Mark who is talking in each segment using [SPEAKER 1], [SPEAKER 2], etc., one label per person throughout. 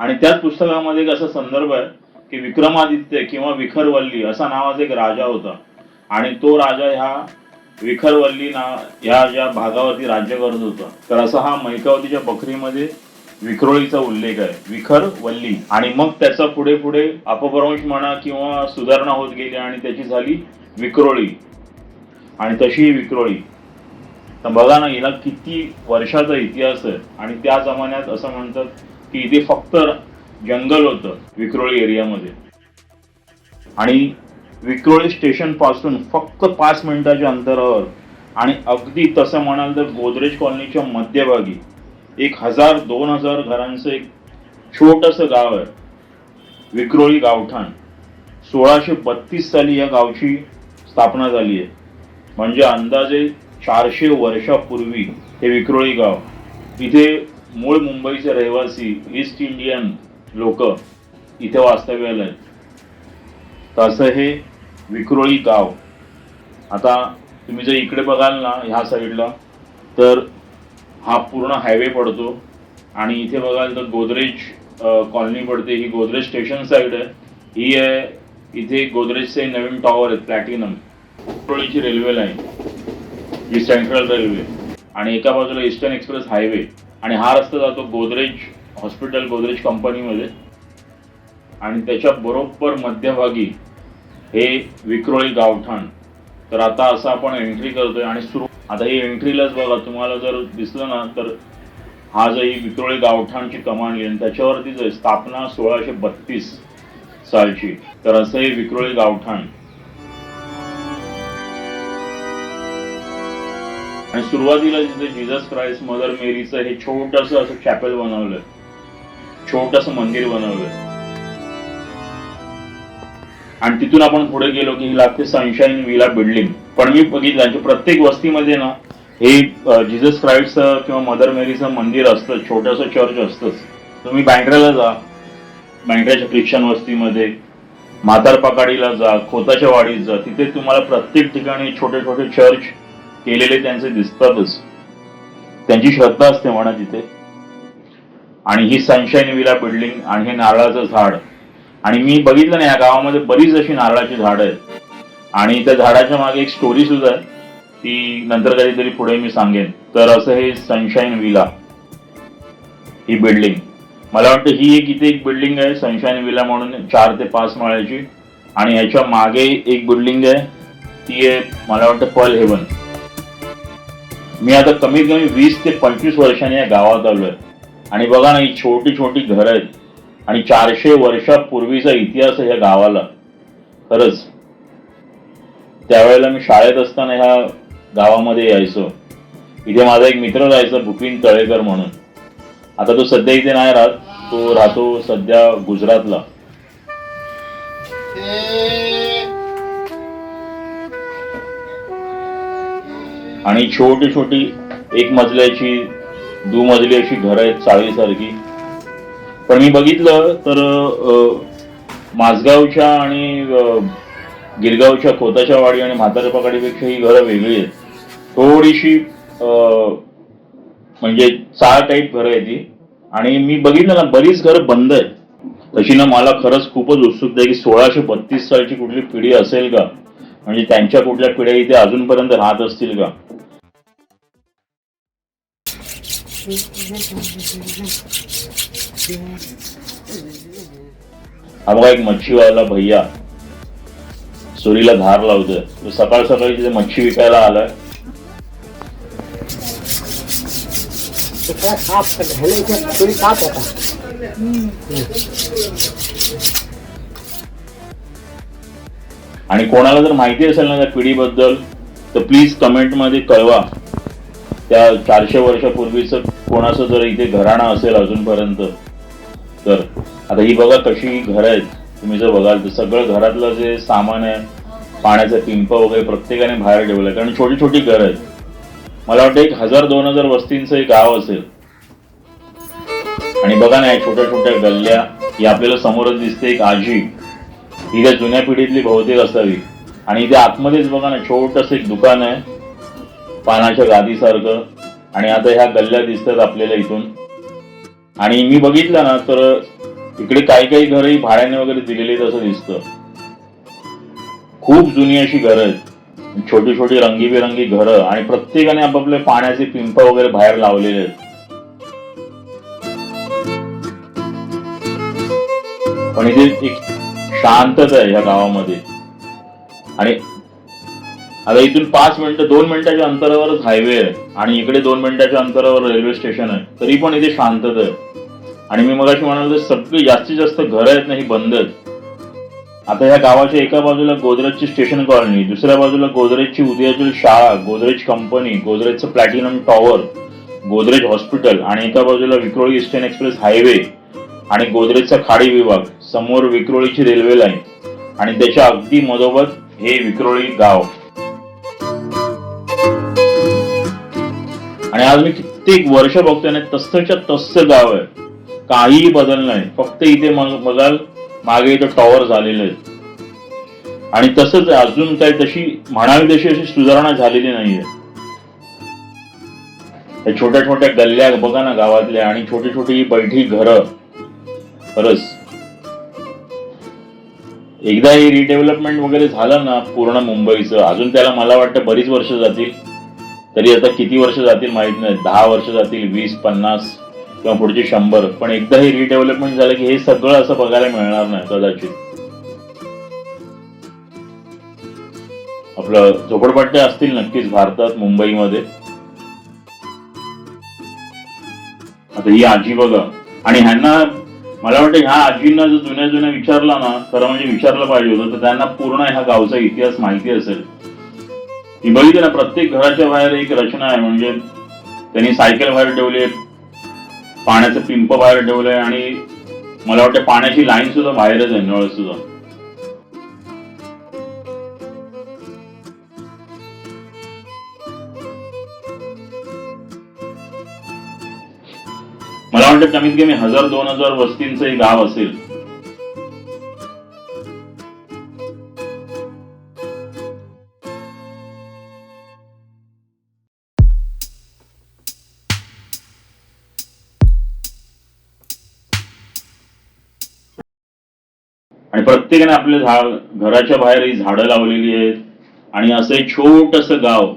[SPEAKER 1] आणि त्याच पुस्तकामध्ये एक असा संदर्भ आहे की विक्रमादित्य किंवा विखरवल्ली असा नावाचा एक राजा होता. आणि तो राजा ह्या विखरवल्ली ना ह्या ज्या भागावरती राज्य करत होता तर असा हा मैकावतीच्या बकरीमध्ये विक्रोळीचा उल्लेख आहे. विखर वल्ली आणि मग त्याचा पुढे पुढे अपभ्रंश म्हणा किंवा सुधारणा होत गेली आणि त्याची झाली विक्रोळी. आणि तशीही विक्रोळी. तर बघा ना हिला किती वर्षाचा इतिहास आहे. आणि त्या जमान्यात असं म्हणतात की इथे फक्त जंगल होतं विक्रोळी एरियामध्ये. आणि विक्रोळी स्टेशनपासून फक्त पाच मिनिटाच्या अंतरावर आणि अगदी तसं म्हणाल तर गोदरेज कॉलनीच्या मध्यभागी एक हजार दोन हजार घरांचं एक छोटंसं गाव आहे विक्रोळी गावठाण. सोळाशे बत्तीस साली या गावची स्थापना झाली आहे. म्हणजे अंदाजे चारशे वर्षापूर्वी हे विक्रोळी गाव. इथे मूळ मुंबईचे रहिवासी ईस्ट इंडियन लोक इथे वास्तव्याला आहेत. तसं हे विक्रोळी गाव. आता तुम्ही जर इकडे बघाल ना ह्या साईडला तर हा पूर्ण हायवे पडतो. आणि इथे बघाल तर गोदरेज कॉलनी पडते. ही गोदरेज स्टेशन साईड आहे. ही आहे इथे गोदरेजचे नवीन टॉवर आहेत प्लॅटिनम विक्रोळीची रेल्वे लाईन ही सेंट्रल रेल्वे आणि एका बाजूला ईस्टर्न एक्सप्रेस हायवे आणि हा रस्ता जातो गोदरेज हॉस्पिटल गोदरेज कंपनीमध्ये आणि त्याच्या बरोबर मध्यभागी हे विक्रोळी गावठाण. तर आता असं आपण एंट्री करतोय आणि सुरू आता ही एंट्रीलाच बघा तुम्हाला जर दिसलं ना तर हा जो ही विक्रोळी गावठाणची कमान येईल. त्याच्यावरती जो स्थापना सोळाशे बत्तीस सालची. तर असं हे विक्रोळी गावठाण. आणि सुरुवातीला जिथे जिजस क्राईस्ट मदर मेरीचं हे छोटस असं चॅपेल बनवलं. छोटस मंदिर बनवलं. आणि तिथून आपण पुढे गेलो की ही लागते सनशाईन विला बिल्डिंग पण मी बघितलं प्रत्येक वस्तीमध्ये ना हे जिजस क्राईस्टचं किंवा मदर मेरीचं मंदिर असतं छोटंसं चर्च असतंच. तुम्ही बँड्राला जा बँड्राच्या ख्रिश्चन वस्तीमध्ये म्हातारपाकाडीला जा खोताच्या वाडीत जा तिथे तुम्हाला प्रत्येक ठिकाणी छोटे छोटे चर्च केलेले त्यांचे दिसतातच. त्यांची श्रद्धा असते म्हणा तिथे. आणि ही सनशाईन विला बिल्डिंग आणि हे नारळाचं झाड. आणि मी बघितलं ना या गावामध्ये बरीच अशी नारळाची झाडं आहेत. आणि त्या झाडाच्या मागे एक स्टोरी सुद्धा आहे. ती नंतर कधीतरी पुढे मी सांगेन. तर असं हे सनशाईन विला. ही बिल्डिंग मला वाटतं ही एक इथे एक बिल्डिंग आहे सनशाईन विला म्हणून चार ते पाच माळ्याची. आणि याच्या मागे एक बिल्डिंग आहे. ती आहे मला वाटतं पल हेवन मी आता कमीत कमी वीस ते पंचवीस वर्षांनी या गावात आलोय. आणि बघा ना ही छोटी छोटी घरं आहेत. आणि चारशे वर्षापूर्वीचा इतिहास आहे ह्या गावाला. खरंच. त्यावेळेला मी शाळेत असताना ह्या गावामध्ये यायचो. इथे माझा एक मित्र राहायचा भुपिन तळेकर म्हणून. आता तो सध्या इथे नाही राहत. तो राहतो सध्या गुजरातला. आणि छोटी छोटी एक मजल्याची दुमजली अशी घरं आहेत चाळीसारखी. पण मी बघितलं तर अ, माझगावच्या आणि गिरगावच्या खोताच्या वाडी आणि म्हातारपाकडीपेक्षा ही घरं वेगळी आहेत. थोडीशी म्हणजे चाळ टाईप घरं आहे ती आणि मी बघितलं ना बरीच घरं बंद आहेत. तशी ना मला खरंच खूपच उत्सुकता आहे की सोळाशे बत्तीस सालची कुठली पिढी असेल का? म्हणजे त्यांच्या कुठल्या पिढ्या इथे अजूनपर्यंत राहत असतील का? बघा एक मच्छीवाला भैया सुरीला धार लावतोय तो सकाळ सकाळी तिथे मच्छी विकायला आलाय. आणि कोणाला जर माहिती असेल ना त्या पिढीबद्दल तर प्लीज कमेंटमध्ये कळवा. त्या चारशे वर्षापूर्वीचं कोणाचं जर इथे घराणं असेल अजूनपर्यंत तर आता ही बघा कशी घरं आहेत. तुम्ही जर बघाल तर सगळं घरातलं जे सामान आहे पाण्याचं पिंप वगैरे प्रत्येकाने बाहेर ठेवलं आहे. कारण छोटी छोटी घरं आहेत. मला वाटतं एक हजार दोन हजार वस्तींचं एक गाव असेल. आणि बघा ना या छोट्या छोट्या गल्ल्या ही आपल्याला समोरच दिसते एक आजी. ही त्या जुन्या पिढीतली बहुतेक असावी. आणि इथे आतमध्येच बघा ना छोटस एक दुकान आहे. पानाच्या गादीसारखं आणि आता ह्या गल्ल्या दिसतात आपल्याला इथून. आणि मी बघितलं ना तर इकडे काही काही घरही भाड्याने वगैरे दिलेली असं दिसतं. खूप जुनी अशी घरं आहेत. छोटी छोटी रंगीबेरंगी घरं आणि प्रत्येकाने आपापले पाण्याचे पिंप वगैरे बाहेर लावलेले आहेत. पण इथे एक शांतता आहे या गावामध्ये. आणि आता इथून पाच मिनिटं दोन मिनिटाच्या अंतरावरच हायवे आहे आणि इकडे दोन मिनिटाच्या अंतरावर रेल्वे स्टेशन आहे. तरी पण इथे शांतता आहे. आणि मी मगाशी म्हणालो तर सगळी जास्तीत जास्त घरं आहेत ना ही बंद आहेत. आता ह्या गावाच्या एका बाजूला गोदरेजची स्टेशन कॉलनी दुसऱ्या बाजूला गोदरेजची उदयातील शाळा गोदरेज कंपनी गोदरेजचं प्लॅटिनम टॉवर गोदरेज हॉस्पिटल आणि एका बाजूला विक्रोळी ईस्टर्न एक्सप्रेस हायवे आणि गोदरेजचा खाडी विभाग समोर विक्रोळीची रेल्वे लाईन आणि त्याच्या अगदी मधोमध हे विक्रोळी गाव. आणि आज मी कित्येक वर्ष बघतोय ना तसंच्या तसं गाव आहे. काहीही बदल नाही. फक्त इथे बघाल मागे इथं टॉवर झालेले आहेत आणि तसंच अजून काही तशी म्हणावी तशी अशी सुधारणा झालेली नाहीये त्या छोट्या छोट्या गल्ल्या बघा ना गावातल्या आणि छोटी छोटी बैठी घरं. खरंच. एकदा हे रिडेव्हलपमेंट वगैरे झालं ना पूर्ण मुंबईचं अजून त्याला मला वाटतं बरीच वर्ष जातील. तरी आता किती वर्ष जातील माहीत नाही. दहा वर्ष जातील वीस पन्नास किंवा पुढचे शंभर. पण एकदा हे रिडेव्हलपमेंट झालं की हे सगळं असं बघायला मिळणार नाही कदाचित. आपलं झोपडपट्ट्या असतील नक्कीच भारतात मुंबईमध्ये. आता ही आजी बघा. आणि ह्यांना मला वाटतं ह्या आजींना जर जुन्या जुन्या विचारला ना खरं म्हणजे विचारलं पाहिजे होतं तर त्यांना पूर्ण ह्या गावचा इतिहास माहिती असेल. ही बघितली ना प्रत्येक घराच्या बाहेर एक रचना आहे म्हणजे त्यांनी सायकल बाहेर ठेवली पाण्याचं पिंप बाहेर ठेवलंय आणि मला वाटतं पाण्याची लाईन सुद्धा बाहेरच आहे नळ सुद्धा. मला वाटतं कमीत कमी हजार दोन हजार वस्तींचं हे गाव असेल. आणि प्रत्येकाने आपल्या झाड घराच्या बाहेर ही झाडं लावलेली आहेत. आणि असं एक छोटस गाव.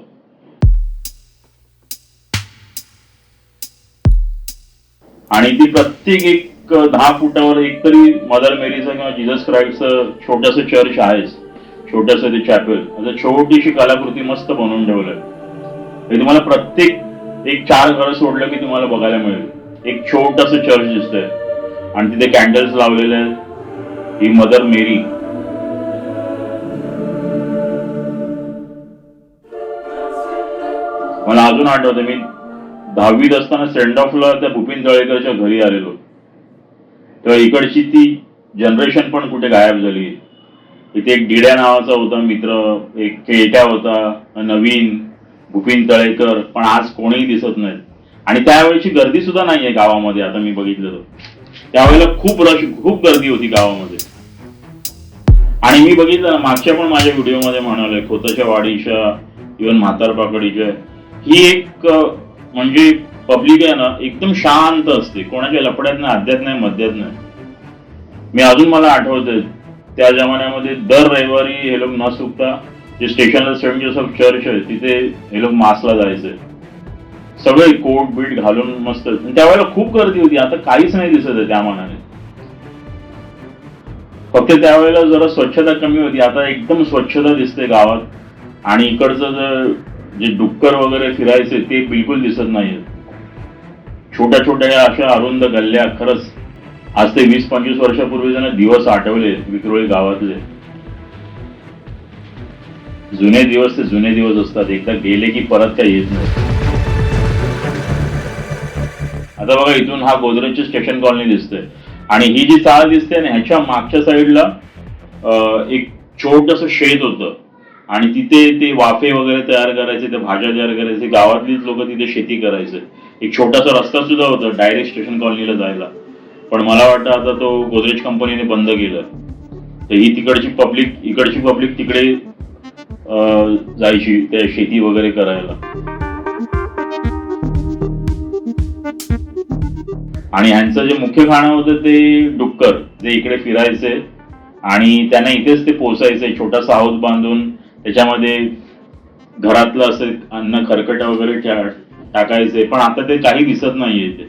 [SPEAKER 1] आणि ती प्रत्येक एक दहा फुटावर एक तरी मदर मेरीचं किंवा जिजस क्राईस्टचं छोटस चर्च आहेच. छोटस ते चॅपेल असं छोटीशी कलाकृती मस्त बनवून ठेवलंय. हे तुम्हाला प्रत्येक एक चार घरं सोडलं की तुम्हाला बघायला मिळेल. एक छोटस चर्च दिसतंय. आणि तिथे कॅन्डल्स लावलेले आहेत. ही मदर मेरी. मला अजून आठवतं मी दहावीत असताना सेंड ऑफला त्या भूपिन तळेकरच्या घरी आलेलो तेव्हा इकडची ती जनरेशन पण कुठे गायब झाली. इथे एक डिड्या नावाचा होता मित्र एक केट्या होता नवीन भूपिन तळेकर पण आज कोणीही दिसत नाही. आणि त्यावेळेची गर्दी सुद्धा नाहीये गावामध्ये आता मी बघितलं तर. त्यावेळेला खूप रश खूप गर्दी होती गावामध्ये. आणि मी बघितलं मागच्या पण माझ्या व्हिडिओमध्ये म्हणाले खोताच्या वाडीच्या इव्हन म्हातारपाकडीच्या ही एक म्हणजे पब्लिक आहे ना एकदम शांत असते. कोणाच्या लपड्यात नाही अध्यात नाही मध्यात नाही. मी अजून मला आठवतंय त्या जमान्यामध्ये दर रविवारी हे लोक न चुकता जे स्टेशनला सेंट जोसेफ चर्च आहे तिथे हे लोक मासला जायचे. सगळे कोट बीट घालून मस्त. त्यावेळेला खूप गर्दी होती. आता काहीच नाही दिसत आहे त्या मानाने. फक्त त्यावेळेला जरा स्वच्छता कमी होती. आता एकदम स्वच्छता दिसते गावात. आणि इकडचं जर जे डुक्कर वगैरे फिरायचे ते बिलकुल दिसत नाहीये. छोट्या छोट्या या अशा अरुंद गल्ल्या खरंच आज ते वीस पंचवीस वर्षापूर्वी जण दिवस आठवले विक्रोळी गावातले. जुने दिवस ते जुने दिवस असतात. एकदा गेले की परत काही येत नाही. आता बघा इथून हा गोदरेजची स्टेशन कॉलनी दिसते आणि ही जी चाळ दिसते ना ह्याच्या मागच्या साईडला अं, एक छोटस शेत होतं. आणि तिथे ते वाफे वगैरे तयार करायचे ते भाज्या तयार करायचे गावातलीच लोक तिथे शेती करायचे. एक छोटासा रस्ता सुद्धा होता डायरेक्ट स्टेशन कॉलनीला जायला. पण मला वाटतं आता तो गोदरेज कंपनीने बंद केलं. तर ही तिकडची पब्लिक इकडची पब्लिक तिकडे जायची त्या शेती वगैरे करायला. आणि ह्यांचं जे मुख्य खाणं होतं ते डुक्कर जे इकडे फिरायचे. आणि त्यांना इथेच ते पोचायचे छोटासा हाऊस बांधून. त्याच्यामध्ये घरातलं असं अन्न खरकट वगैरे टाकायचे. पण आता ते काही दिसत नाहीये इथे.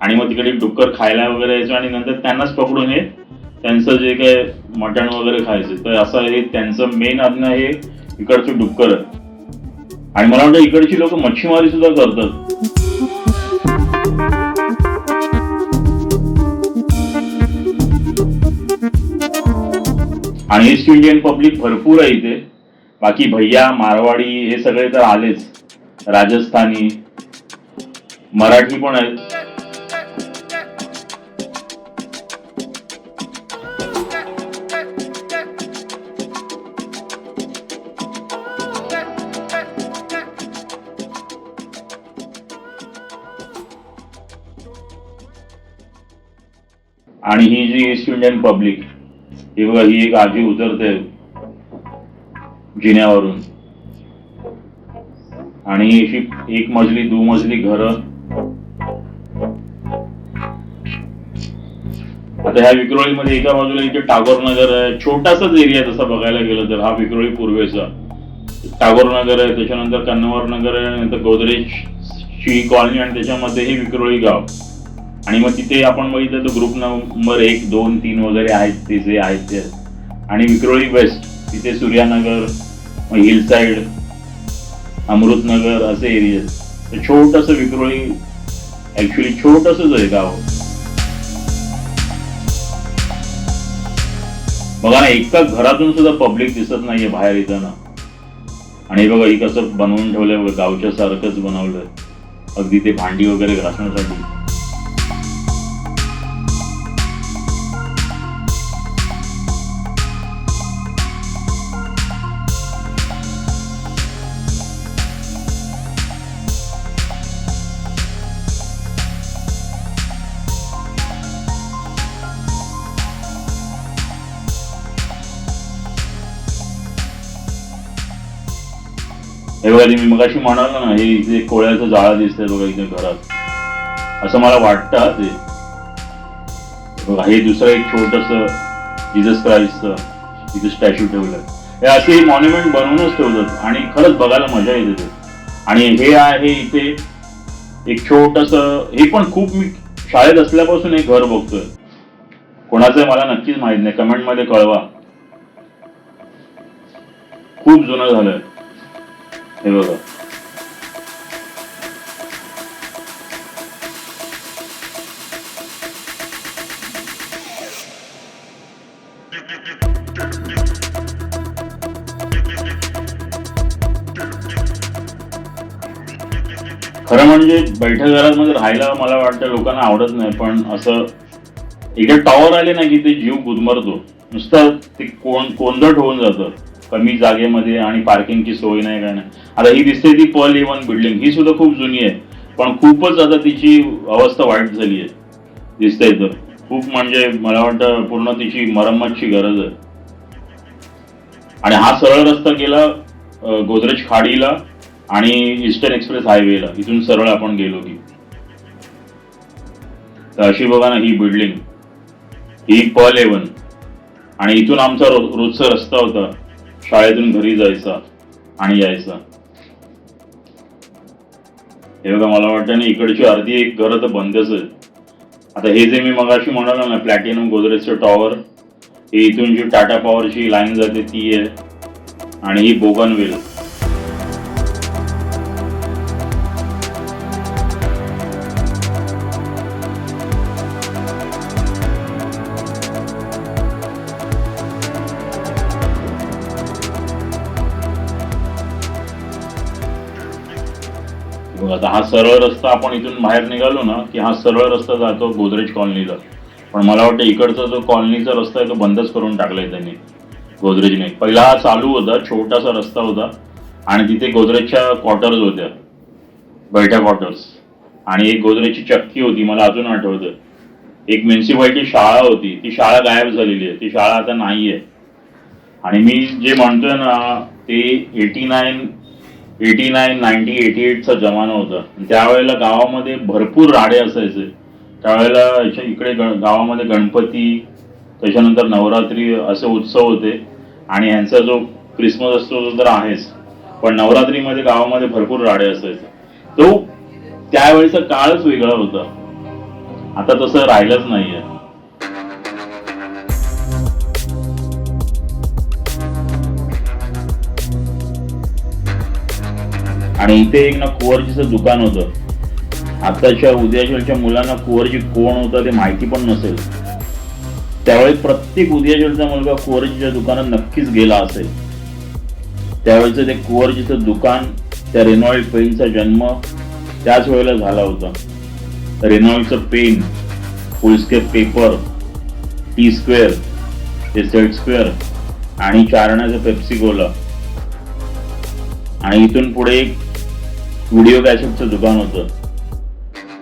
[SPEAKER 1] आणि मग तिकडे डुक्कर खायला वगैरे यायचं आणि नंतर त्यांनाच पकडून हे त्यांचं जे काय मटण वगैरे खायचं. तर असं हे त्यांचं मेन अन्न हे इकडचं डुक्कर आणि मला वाटतं इकडची लोक मच्छीमारी सुद्धा करतात. आणि ईस्ट इंडियन पब्लिक भरपूर आहे इथे. बाकी भैया मारवाडी हे सगळे तर आलेच. राजस्थानी मराठी पण आहेत. आणि ही जी ईस्ट इंडियन पब्लिक हे बघा ही एक आजी उतरते जिन्यावरून. आणि अशी एक मजली दुमजली घर. आता ह्या विक्रोळीमध्ये एका बाजूला इथे टागोर नगर आहे. छोटासाच एरिया तसा बघायला गेलं तर हा विक्रोळी पूर्वेचा. टागोर नगर आहे त्याच्यानंतर कन्नवर नगर आहे नंतर गोदरेज ची कॉलनी आणि त्याच्यामध्ये हे विक्रोळी गाव. आणि मग तिथे आपण बघितलं तर ग्रुप नंबर एक दोन तीन वगैरे आहेत ते जे आहेत ते. आणि विक्रोळी वेस्ट तिथे सूर्यानगर मग हिल साईड अमृतनगर असे एरिया तर छोटस विक्रोळी ऍक्च्युली छोटसच आहे गाव. बघा ना एका घरातून सुद्धा पब्लिक दिसत नाहीये बाहेर येताना. आणि बघा ही कसं बनवून ठेवलंय बघा गावच्या सारखंच बनवलंय. अगदी ते भांडी वगैरे घासण्यासाठी. हे मी मगाशी म्हणालो ना हे इथे कोळ्याचं जाळं दिसतंय बघा इथे घरात. असं मला वाटतं ते. हे बघा हे दुसरं एक छोटस जिजस क्राईस्टचं तिथे स्टॅच्यू ठेवलं हे असे मॉन्युमेंट बनवूनच ठेवतात आणि खरंच बघायला मजा येते ते. आणि हे आहे इथे एक छोटस हे पण खूप मी शाळेत असल्यापासून एक घर बघतोय. कोणाचं मला नक्कीच माहीत नाही. कमेंटमध्ये कळवा. खूप जुनं झालंय. हे बघा. खरं म्हणजे बैठक घरांमध्ये राहायला मला वाटतं लोकांना आवडत नाही पण असं एकदा टॉवर आले ना की ते जीव गुदमरतो. नुसतं ते कोण कोंदट होऊन जातं. कमी जागेमध्ये आणि पार्किंगची सोय नाही काय नाही आता ही दिसते ती पर्ल इवन बिल्डिंग ही सुद्धा खूप जुनी आहे. पण खूपच आता तिची अवस्था वाईट झाली आहे. दिसतंय तर. खूप म्हणजे मला वाटतं पूर्ण तिची मरम्मतची गरज आहे. आणि हा सरळ रस्ता गेला गोदरेज खाडीला आणि ईस्टर्न एक्सप्रेस हायवेला इथून सरळ आपण गेलो की. तर अशी बघा ना ही बिल्डिंग ही पल एवन आणि इथून आमचा रो- रोजचा रस्ता होता. शाळेतून घरी जायचा आणि यायचा. हे बघा मला वाटतं ना इकडची अर्धी एक घर तर बंदच आहे. आता हे जे मी मगाशी म्हणालो ना प्लॅटिनम गोदरेजचं टॉवर हे इथून जी टाटा पॉवरची लाईन जाते ती आहे. आणि ही बोगनवेल आता हा सरळ रस्ता आपण इथून बाहेर निघालो ना की हा सरळ रस्ता जातो गोदरेज कॉलनीला. पण मला वाटतं इकडचा जो कॉलनीचा रस्ता आहे तो बंदच करून टाकलाय त्यांनी गोदरेजने. पहिला हा चालू होता छोटासा रस्ता होता आणि तिथे गोदरेजच्या क्वार्टर्स होत्या बैठ्या क्वार्टर्स आणि एक गोदरेजची चक्की होती मला अजून आठवतं. एक म्युन्सिपालिटी शाळा होती ती शाळा गायब झालेली आहे ती शाळा आता नाही आहे आणि मी जे म्हणतोय ना ते eighty nine eighty nine ninety eighty एटचा जमाना होता. त्यावेळेला गावामध्ये भरपूर राडे असायचे. त्यावेळेला इकडे ग- गावामध्ये गणपती त्याच्यानंतर नवरात्री असे उत्सव होते. आणि यांचा जो क्रिसमस असतो तो तर आहेच. पण नवरात्रीमध्ये गावामध्ये भरपूर राडे असायचे. तो त्यावेळेचा काळच वेगळा होता. आता तसं राहिलंच नाहीये. आणि इथे एक ना कुवरजीचं दुकान होतं. आताच्या उद्याच्या मुलांना कुवरजी कोण होतं ते माहिती पण नसेल. त्यावेळी प्रत्येक उद्याच्या मुलगा कुवरजीच्या दुकानात नक्कीच गेला असेल. त्यावेळेचं ते कुवरजीचं दुकान त्या रेनॉल्ड पेनचा जन्म त्याच वेळेला झाला होता. रेनॉल्डचं pen foolscap paper T square ते सेट स्क्वेअर आणि चारण्याचं पेप्सी गोला आणि इथून पुढे एक व्हिडिओ कॅसेटचं दुकान होतं.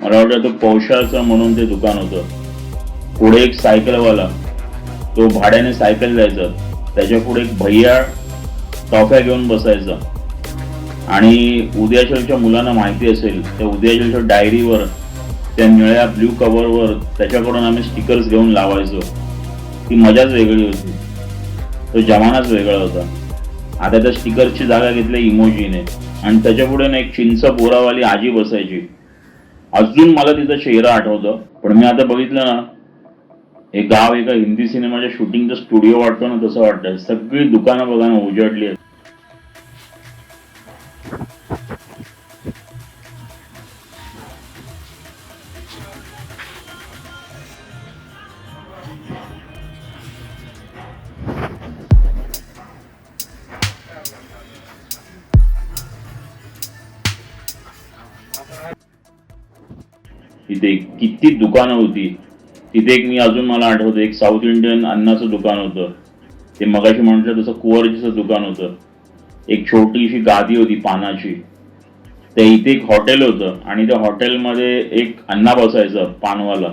[SPEAKER 1] मला वाटतं तो पौशाचं म्हणून ते दुकान होतं. पुढे एक सायकलवाला तो भाड्याने सायकल द्यायचा. त्याच्या पुढे एक भैया टॉफ्या घेऊन बसायचा. आणि उद्याच्या मुलांना माहिती असेल त्या उद्याच्या डायरीवर त्या निळ्या ब्ल्यू कव्हरवर त्याच्याकडून आम्ही स्टिकर्स घेऊन लावायचो. ती मजाच वेगळी होती. तो जमानाच वेगळा होता. आता त्या स्टिकर्सची जागा घेतली इमोजीने. आणि त्याच्या पुढे ना एक चिंच बोरावाली आजी बसायची. अजून मला तिचा चेहरा आठवतो. पण मी आता बघितलं ना हे गाव एका हिंदी सिनेमाच्या शूटिंगचं स्टुडिओ वाटतो ना तसं वाटतंय. सगळी दुकानं बघा ना उजडली आहेत. तिथे किती दुकानं होती. तिथे एक मी अजून मला आठवतं एक साऊथ इंडियन अन्नाचं दुकान होतं. ते मगाशी म्हटलं तसं कुवरजीचं दुकान होतं. एक छोटीशी गादी होती पानाची. त्या इथे एक हॉटेल होतं आणि त्या हॉटेलमध्ये एक अण्णा बसायचं पानवाला.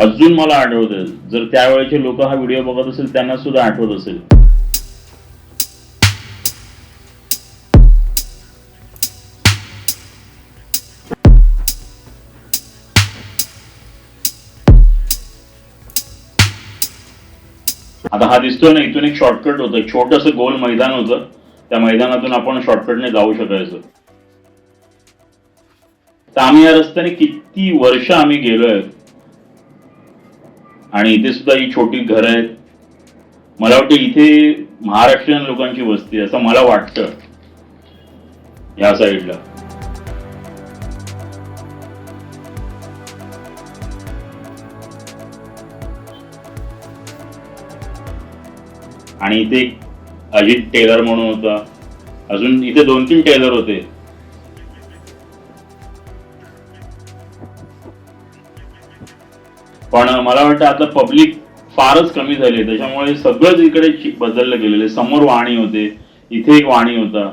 [SPEAKER 1] अजून मला आठवतं जर त्यावेळेचे लोक हा व्हिडिओ बघत असेल त्यांना सुद्धा आठवत असेल. आता हा दिसतोय ना इथून एक शॉर्टकट होतं. एक छोटस गोल मैदान होतं. त्या मैदानातून आपण शॉर्टकटने जाऊ शकायचो. तर आम्ही या रस्त्याने किती वर्ष आम्ही गेलोय आणि इथे सुद्धा ही छोटी घरं आहेत. मला वाटतं इथे महाराष्ट्रीयन लोकांची वस्ती आहे असं मला वाटतं. या साईडला आणि इथे एक अजित टेलर म्हणून होता. अजून इथे दोन तीन टेलर होते. पण मला वाटतं आता पब्लिक फारच कमी झाली त्याच्यामुळे सगळंच इकडे बदललं गेलेलं समोर वाणी होते. इथे एक वाणी होता.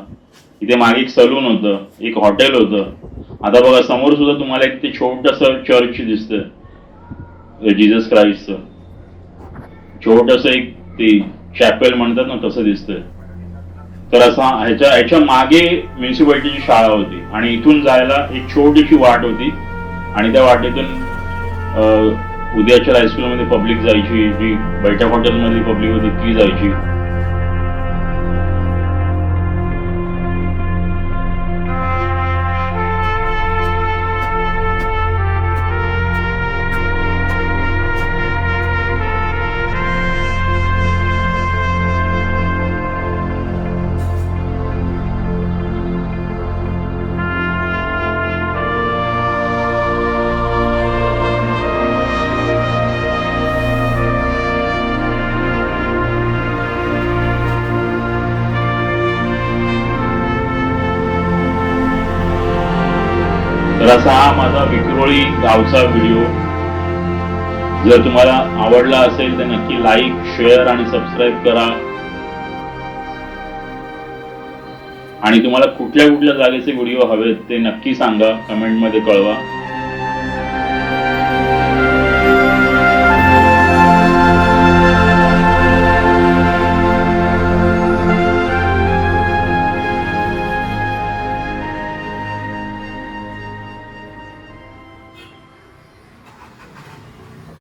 [SPEAKER 1] इथे मागे एक सलून होतं. एक हॉटेल होतं. आता बघा समोर सुद्धा तुम्हाला एक ते छोटस चर्च दिसतंय. जीसस क्राईस्टचं छोटस एक ते चॅपेल म्हणतात ना तसं दिसतंय. तर असा ह्याच्या ह्याच्या मागे म्युन्सिपाल्टीची शाळा होती. आणि इथून जायला एक छोटीशी वाट होती. आणि त्या वाटेतून उद्याच्या हायस्कूलमध्ये पब्लिक जायची जी बैठक हॉटेलमधली पब्लिक होती ती जायची. तर हा माझा विक्रोळी गावचा व्हिडिओ जर तुम्हाला आवडला असेल तर नक्की लाईक शेअर आणि सबस्क्राईब करा. आणि तुम्हाला कुठल्या कुठल्या जागेचे व्हिडिओ हवेत ते नक्की सांगा. कमेंटमध्ये कळवा.